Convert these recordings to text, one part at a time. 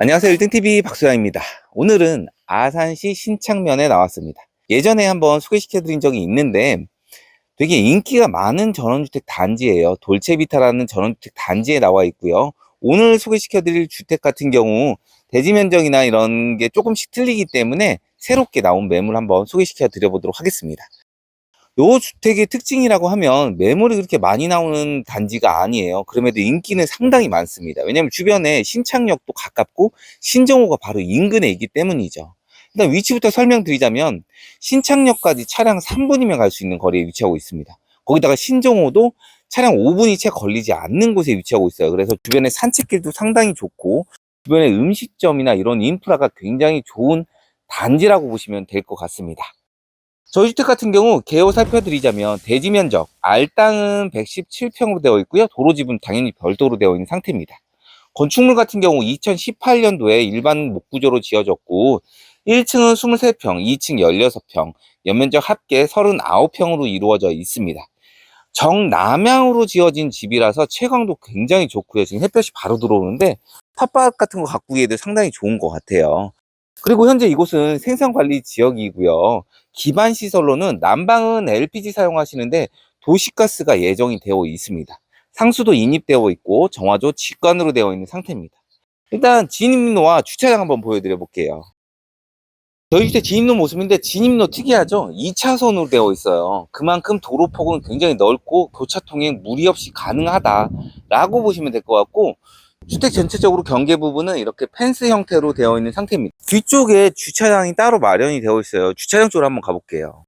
안녕하세요. 1등TV 박소영입니다. 오늘은 아산시 신창면에 나왔습니다. 예전에 한번 소개시켜드린 적이 있는데 되게 인기가 많은 전원주택 단지예요. 돌체비타라는 전원주택 단지에 나와 있고요. 오늘 소개시켜드릴 주택 같은 경우 대지 면적이나 이런 게 조금씩 틀리기 때문에 새롭게 나온 매물 한번 소개시켜 드려보도록 하겠습니다. 요 주택의 특징이라고 하면 매물이 그렇게 많이 나오는 단지가 아니에요. 그럼에도 인기는 상당히 많습니다. 왜냐하면 주변에 신창역도 가깝고 신정호가 바로 인근에 있기 때문이죠. 일단 위치부터 설명드리자면 신창역까지 차량 3분이면 갈 수 있는 거리에 위치하고 있습니다. 거기다가 신정호도 차량 5분이 채 걸리지 않는 곳에 위치하고 있어요. 그래서 주변에 산책길도 상당히 좋고 주변에 음식점이나 이런 인프라가 굉장히 좋은 단지라고 보시면 될 것 같습니다. 저희 주택 같은 경우 개요 살펴드리자면 대지 면적 알땅은 117평으로 되어 있고요. 도로집은 당연히 별도로 되어 있는 상태입니다. 건축물 같은 경우 2018년도에 일반 목구조로 지어졌고 1층은 23평, 2층 16평, 연면적 합계 39평으로 이루어져 있습니다. 정남향으로 지어진 집이라서 채광도 굉장히 좋고요. 지금 햇볕이 바로 들어오는데 텃밭 같은 거 가꾸기에도 상당히 좋은 것 같아요. 그리고 현재 이곳은 생산관리 지역이고요. 기반 시설로는 난방은 LPG 사용하시는데 도시가스가 예정이 되어 있습니다. 상수도 인입되어 있고 정화조 직관으로 되어 있는 상태입니다. 일단 진입로와 주차장 한번 보여드려 볼게요. 저희 주택 진입로 모습인데 진입로 특이하죠? 2차선으로 되어 있어요. 그만큼 도로폭은 굉장히 넓고 교차 통행 무리 없이 가능하다라고 보시면 될 것 같고 주택 전체적으로 경계 부분은 이렇게 펜스 형태로 되어 있는 상태입니다. 뒤쪽에 주차장이 따로 마련이 되어 있어요. 주차장 쪽으로 한번 가볼게요.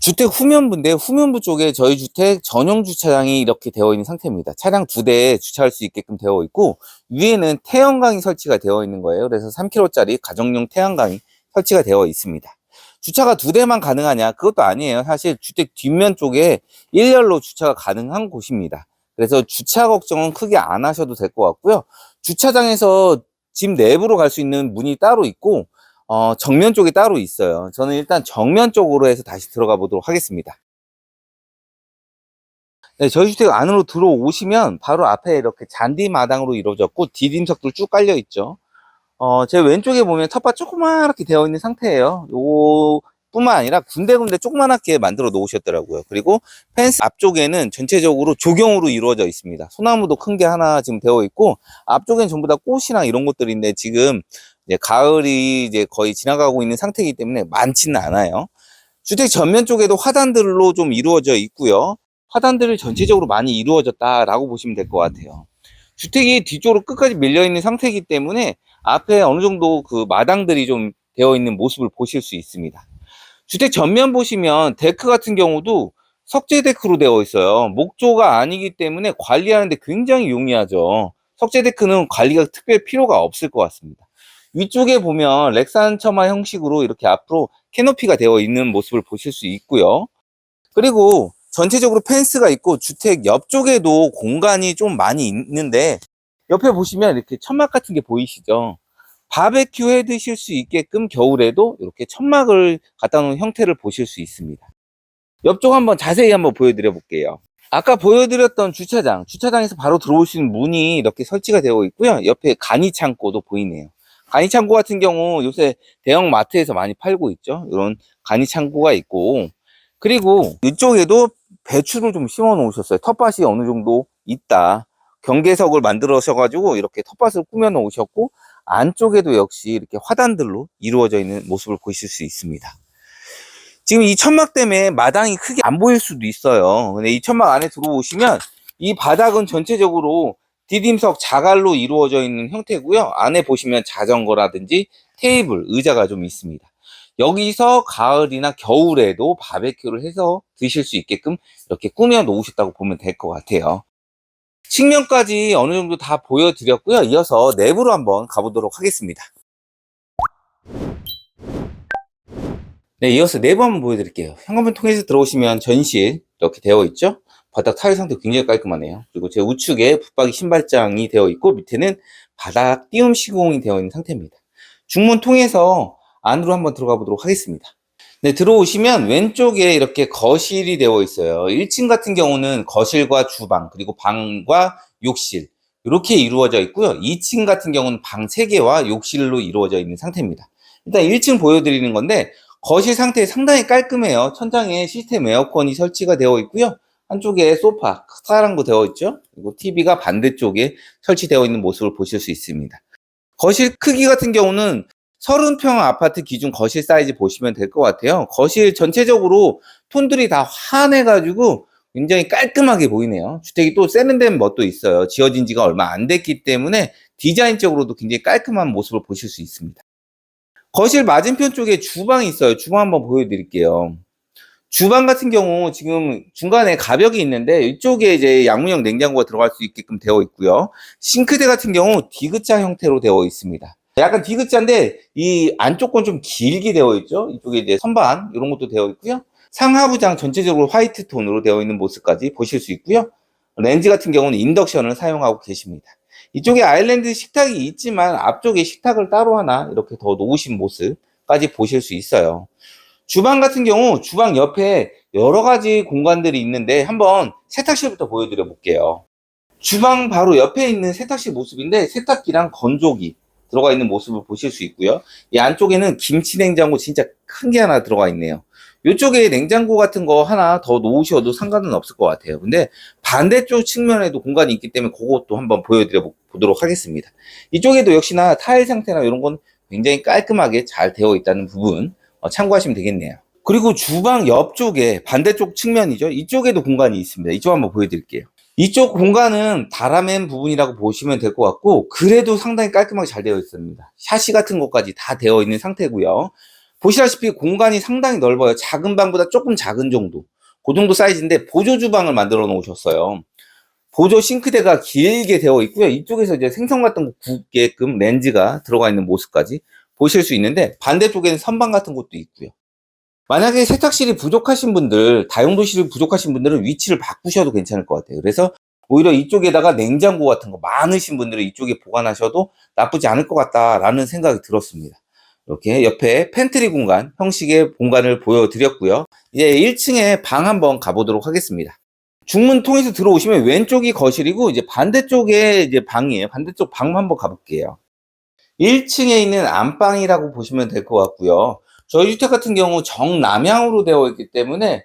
주택 후면부인데 후면부 쪽에 저희 주택 전용 주차장이 이렇게 되어 있는 상태입니다. 차량 두 대에 주차할 수 있게끔 되어 있고 위에는 태양광이 설치가 되어 있는 거예요. 그래서 3kW짜리 가정용 태양광이 설치가 되어 있습니다. 주차가 두 대만 가능하냐? 그것도 아니에요. 사실 주택 뒷면 쪽에 일렬로 주차가 가능한 곳입니다. 그래서 주차 걱정은 크게 안 하셔도 될 것 같고요. 주차장에서 집 내부로 갈 수 있는 문이 따로 있고 어, 정면 쪽에 따로 있어요. 저는 일단 정면 쪽으로 해서 다시 들어가 보도록 하겠습니다. 네, 저희 주택 안으로 들어오시면 바로 앞에 이렇게 잔디 마당으로 이루어졌고 디딤석도 쭉 깔려 있죠. 어, 제 왼쪽에 보면 텃밭 조그맣게 되어 있는 상태예요. 요 뿐만 아니라 군데군데 조그맣게 만들어 놓으셨더라고요. 그리고 펜스 앞쪽에는 전체적으로 조경으로 이루어져 있습니다. 소나무도 큰 게 하나 지금 되어 있고 앞쪽엔 전부 다 꽃이랑 이런 것들인데 지금 이제 가을이 이제 거의 지나가고 있는 상태이기 때문에 많지는 않아요. 주택 전면 쪽에도 화단들로 좀 이루어져 있고요. 화단들이 전체적으로 많이 이루어졌다라고 보시면 될 것 같아요. 주택이 뒤쪽으로 끝까지 밀려 있는 상태이기 때문에 앞에 어느 정도 그 마당들이 좀 되어 있는 모습을 보실 수 있습니다. 주택 전면 보시면 데크 같은 경우도 석재 데크로 되어 있어요. 목조가 아니기 때문에 관리하는데 굉장히 용이하죠. 석재 데크는 관리가 특별히 필요가 없을 것 같습니다. 위쪽에 보면 렉산 처마 형식으로 이렇게 앞으로 캐노피가 되어 있는 모습을 보실 수 있고요. 그리고 전체적으로 펜스가 있고 주택 옆쪽에도 공간이 좀 많이 있는데 옆에 보시면 이렇게 천막 같은 게 보이시죠? 바베큐 해 드실 수 있게끔 겨울에도 이렇게 천막을 갖다 놓은 형태를 보실 수 있습니다. 옆쪽 한번 자세히 한번 보여드려 볼게요. 아까 보여드렸던 주차장, 주차장에서 바로 들어올 수 있는 문이 이렇게 설치가 되어 있고요. 옆에 간이 창고도 보이네요. 간이 창고 같은 경우 요새 대형 마트에서 많이 팔고 있죠. 이런 간이 창고가 있고 그리고 이쪽에도 배추를 좀 심어 놓으셨어요. 텃밭이 어느 정도 있다. 경계석을 만들어셔 가지고 이렇게 텃밭을 꾸며 놓으셨고 안쪽에도 역시 이렇게 화단들로 이루어져 있는 모습을 보실 수 있습니다. 지금 이 천막 때문에 마당이 크게 안 보일 수도 있어요. 근데 이 천막 안에 들어오시면 이 바닥은 전체적으로 디딤석 자갈로 이루어져 있는 형태고요. 안에 보시면 자전거라든지 테이블, 의자가 좀 있습니다. 여기서 가을이나 겨울에도 바베큐를 해서 드실 수 있게끔 이렇게 꾸며 놓으셨다고 보면 될 것 같아요. 측면까지 어느 정도 다 보여드렸고요. 이어서 내부로 한번 가보도록 하겠습니다. 네, 이어서 내부 한번 보여드릴게요. 현관문 통해서 들어오시면 전실 이렇게 되어 있죠. 바닥 타일 상태 굉장히 깔끔하네요. 그리고 제 우측에 붙박이 신발장이 되어 있고 밑에는 바닥 띄움 시공이 되어 있는 상태입니다. 중문 통해서 안으로 한번 들어가 보도록 하겠습니다. 네, 들어오시면 왼쪽에 이렇게 거실이 되어 있어요. 1층 같은 경우는 거실과 주방, 그리고 방과 욕실, 이렇게 이루어져 있고요. 2층 같은 경우는 방 3개와 욕실로 이루어져 있는 상태입니다. 일단 1층 보여드리는 건데, 거실 상태 상당히 깔끔해요. 천장에 시스템 에어컨이 설치가 되어 있고요. 한쪽에 소파, 거 되어 있죠. 그리고 TV가 반대쪽에 설치되어 있는 모습을 보실 수 있습니다. 거실 크기 같은 경우는 30평 아파트 기준 거실 사이즈 보시면 될 것 같아요. 거실 전체적으로 톤들이 다 환해가지고 굉장히 깔끔하게 보이네요. 주택이 또 세련된 멋도 있어요. 지어진 지가 얼마 안 됐기 때문에 디자인적으로도 굉장히 깔끔한 모습을 보실 수 있습니다. 거실 맞은편 쪽에 주방이 있어요. 주방 한번 보여드릴게요. 주방 같은 경우 지금 중간에 가벽이 있는데 이쪽에 이제 양문형 냉장고가 들어갈 수 있게끔 되어 있고요. 싱크대 같은 경우 디귿자 형태로 되어 있습니다. 약간 디귿자인데 이 안쪽 건 좀 길게 되어 있죠. 이쪽에 이제 선반 이런 것도 되어 있고요. 상하부장 전체적으로 화이트 톤으로 되어 있는 모습까지 보실 수 있고요. 렌즈 같은 경우는 인덕션을 사용하고 계십니다. 이쪽에 아일랜드 식탁이 있지만 앞쪽에 식탁을 따로 하나 이렇게 더 놓으신 모습까지 보실 수 있어요. 주방 같은 경우 주방 옆에 여러 가지 공간들이 있는데 한번 세탁실부터 보여드려 볼게요. 주방 바로 옆에 있는 세탁실 모습인데 세탁기랑 건조기 들어가 있는 모습을 보실 수 있고요. 이 안쪽에는 김치 냉장고 진짜 큰 게 하나 들어가 있네요. 이쪽에 냉장고 같은 거 하나 더 놓으셔도 상관은 없을 것 같아요. 근데 반대쪽 측면에도 공간이 있기 때문에 그것도 한번 보여드려 보도록 하겠습니다. 이쪽에도 역시나 타일 상태나 이런 건 굉장히 깔끔하게 잘 되어 있다는 부분 어, 참고하시면 되겠네요. 그리고 주방 옆쪽에 반대쪽 측면이죠. 이쪽에도 공간이 있습니다. 이쪽 한번 보여드릴게요. 이쪽 공간은 다라맨 부분이라고 보시면 될 것 같고 그래도 상당히 깔끔하게 잘 되어 있습니다. 샤시 같은 것까지 다 되어 있는 상태고요. 보시다시피 공간이 상당히 넓어요. 작은 방보다 조금 작은 정도. 그 정도 사이즈인데 보조 주방을 만들어 놓으셨어요. 보조 싱크대가 길게 되어 있고요. 이쪽에서 이제 생선 같은 거 굽게끔 렌즈가 들어가 있는 모습까지 보실 수 있는데 반대쪽에는 선반 같은 것도 있고요. 만약에 세탁실이 부족하신 분들, 다용도실이 부족하신 분들은 위치를 바꾸셔도 괜찮을 것 같아요. 그래서 오히려 이쪽에다가 냉장고 같은 거 많으신 분들은 이쪽에 보관하셔도 나쁘지 않을 것 같다라는 생각이 들었습니다. 이렇게 옆에 팬트리 공간 형식의 공간을 보여드렸고요. 이제 1층에 방 한번 가보도록 하겠습니다. 중문 통해서 들어오시면 왼쪽이 거실이고 이제 반대쪽에 이제 방이에요. 반대쪽 방 한번 가볼게요. 1층에 있는 안방이라고 보시면 될 것 같고요. 저희 주택 같은 경우 정남향으로 되어 있기 때문에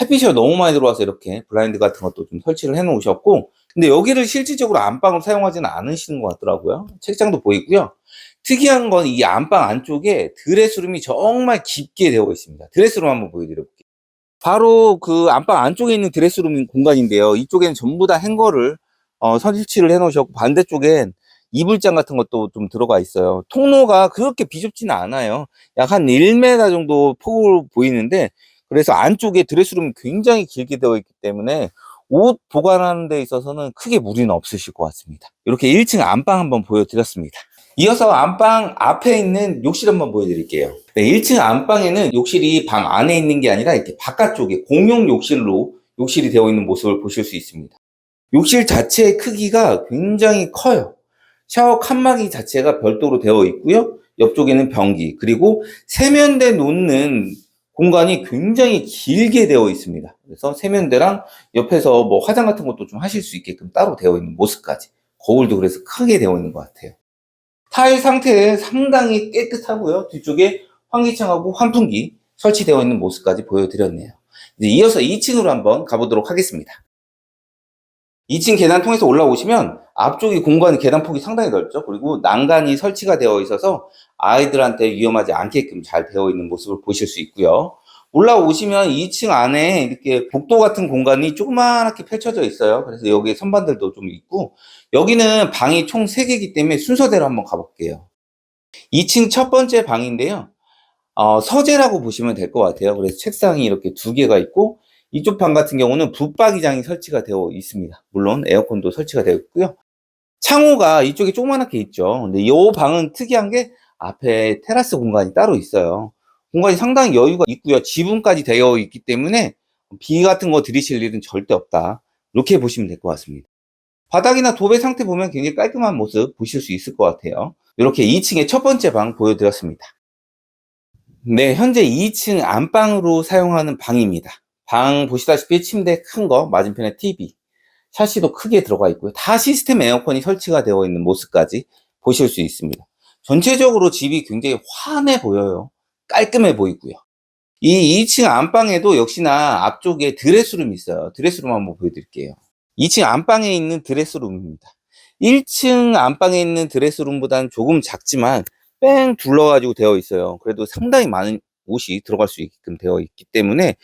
햇빛이 너무 많이 들어와서 이렇게 블라인드 같은 것도 좀 설치를 해 놓으셨고 근데 여기를 실질적으로 안방으로 사용하지는 않으시는 것 같더라고요. 책장도 보이고요. 특이한 건 이 안방 안쪽에 드레스룸이 정말 깊게 되어 있습니다. 드레스룸 한번 보여드려 볼게요. 바로 그 안방 안쪽에 있는 드레스룸 공간인데요. 이쪽에는 전부 다 행거를 어, 설치를 해 놓으셨고 반대쪽엔 이불장 같은 것도 좀 들어가 있어요. 통로가 그렇게 비좁지는 않아요. 약 한 1m 정도 폭으로 보이는데 그래서 안쪽에 드레스룸이 굉장히 길게 되어 있기 때문에 옷 보관하는 데 있어서는 크게 무리는 없으실 것 같습니다. 이렇게 1층 안방 한번 보여드렸습니다. 이어서 안방 앞에 있는 욕실 한번 보여드릴게요. 네, 1층 안방에는 욕실이 방 안에 있는 게 아니라 이렇게 바깥쪽에 공용 욕실로 욕실이 되어 있는 모습을 보실 수 있습니다. 욕실 자체의 크기가 굉장히 커요. 샤워 칸막이 자체가 별도로 되어 있고요. 옆쪽에는 변기 그리고 세면대 놓는 공간이 굉장히 길게 되어 있습니다. 그래서 세면대랑 옆에서 뭐 화장 같은 것도 좀 하실 수 있게끔 따로 되어 있는 모습까지 거울도 그래서 크게 되어 있는 것 같아요. 타일 상태는 상당히 깨끗하고요. 뒤쪽에 환기창하고 환풍기 설치되어 있는 모습까지 보여드렸네요. 이제 이어서 2층으로 한번 가보도록 하겠습니다. 2층 계단 통해서 올라오시면 앞쪽이 공간 계단 폭이 상당히 넓죠. 그리고 난간이 설치가 되어 있어서 아이들한테 위험하지 않게끔 잘 되어 있는 모습을 보실 수 있고요. 올라오시면 2층 안에 이렇게 복도 같은 공간이 조그맣게 펼쳐져 있어요. 그래서 여기에 선반들도 좀 있고 여기는 방이 총 3개이기 때문에 순서대로 한번 가볼게요. 2층 첫 번째 방인데요. 어, 서재라고 보시면 될 것 같아요. 그래서 책상이 이렇게 두 개가 있고 이쪽 방 같은 경우는 붙박이장이 설치가 되어 있습니다. 물론 에어컨도 설치가 되어 있고요. 창호가 이쪽에 조그맣게 있죠. 근데 이 방은 특이한 게 앞에 테라스 공간이 따로 있어요. 공간이 상당히 여유가 있고요. 지붕까지 되어 있기 때문에 비 같은 거 들이실 일은 절대 없다. 이렇게 보시면 될 것 같습니다. 바닥이나 도배 상태 보면 굉장히 깔끔한 모습 보실 수 있을 것 같아요. 이렇게 2층의 첫 번째 방 보여드렸습니다. 네, 현재 2층 안방으로 사용하는 방입니다. 방 보시다시피 침대 큰 거, 맞은편에 TV, 샤시도 크게 들어가 있고요. 다 시스템 에어컨이 설치가 되어 있는 모습까지 보실 수 있습니다. 전체적으로 집이 굉장히 환해 보여요. 깔끔해 보이고요. 이 2층 안방에도 역시나 앞쪽에 드레스룸이 있어요. 드레스룸 한번 보여드릴게요. 2층 안방에 있는 드레스룸입니다. 1층 안방에 있는 드레스룸보다는 조금 작지만 뺑 둘러가지고 되어 있어요. 그래도 상당히 많은 옷이 들어갈 수 있게끔 되어 있기 때문에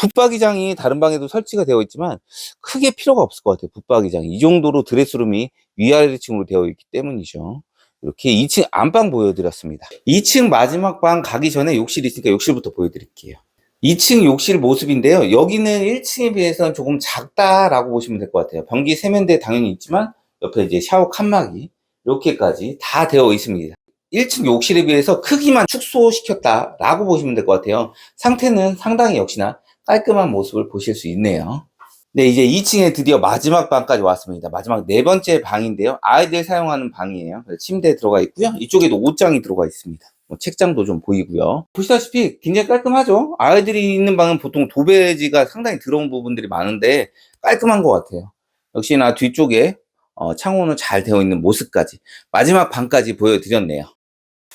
붙박이장이 다른 방에도 설치가 되어 있지만 크게 필요가 없을 것 같아요. 붙박이장. 이 정도로 드레스룸이 위아래층으로 되어 있기 때문이죠. 이렇게 2층 안방 보여드렸습니다. 2층 마지막 방 가기 전에 욕실이 있으니까 욕실부터 보여드릴게요. 2층 욕실 모습인데요. 여기는 1층에 비해서는 조금 작다라고 보시면 될 것 같아요. 변기 세면대 당연히 있지만 옆에 이제 샤워 칸막이 이렇게까지 다 되어 있습니다. 1층 욕실에 비해서 크기만 축소시켰다라고 보시면 될 것 같아요. 상태는 상당히 역시나 깔끔한 모습을 보실 수 있네요. 네, 이제 2층에 드디어 마지막 방까지 왔습니다. 마지막 네 번째 방인데요. 아이들 사용하는 방이에요. 침대 들어가 있고요. 이쪽에도 옷장이 들어가 있습니다. 뭐 책장도 좀 보이고요. 보시다시피 굉장히 깔끔하죠? 아이들이 있는 방은 보통 도배지가 상당히 들어온 부분들이 많은데 깔끔한 것 같아요. 역시나 뒤쪽에 어, 창호는 잘 되어 있는 모습까지 마지막 방까지 보여드렸네요.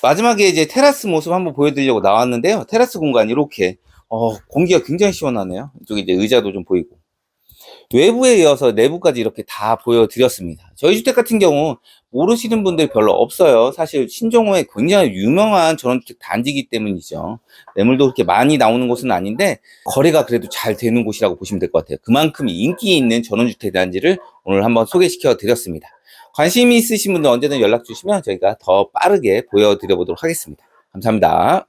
마지막에 이제 테라스 모습 한번 보여드리려고 나왔는데요. 테라스 공간 이렇게 어, 공기가 굉장히 시원하네요. 이쪽에 이제 의자도 좀 보이고 외부에 이어서 내부까지 이렇게 다 보여드렸습니다. 저희 주택 같은 경우 모르시는 분들 별로 없어요. 사실 신종호에 굉장히 유명한 전원주택 단지이기 때문이죠. 매물도 그렇게 많이 나오는 곳은 아닌데 거래가 그래도 잘 되는 곳이라고 보시면 될 것 같아요. 그만큼 인기 있는 전원주택 단지를 오늘 한번 소개시켜 드렸습니다. 관심이 있으신 분들 언제든 연락 주시면 저희가 더 빠르게 보여드려 보도록 하겠습니다. 감사합니다.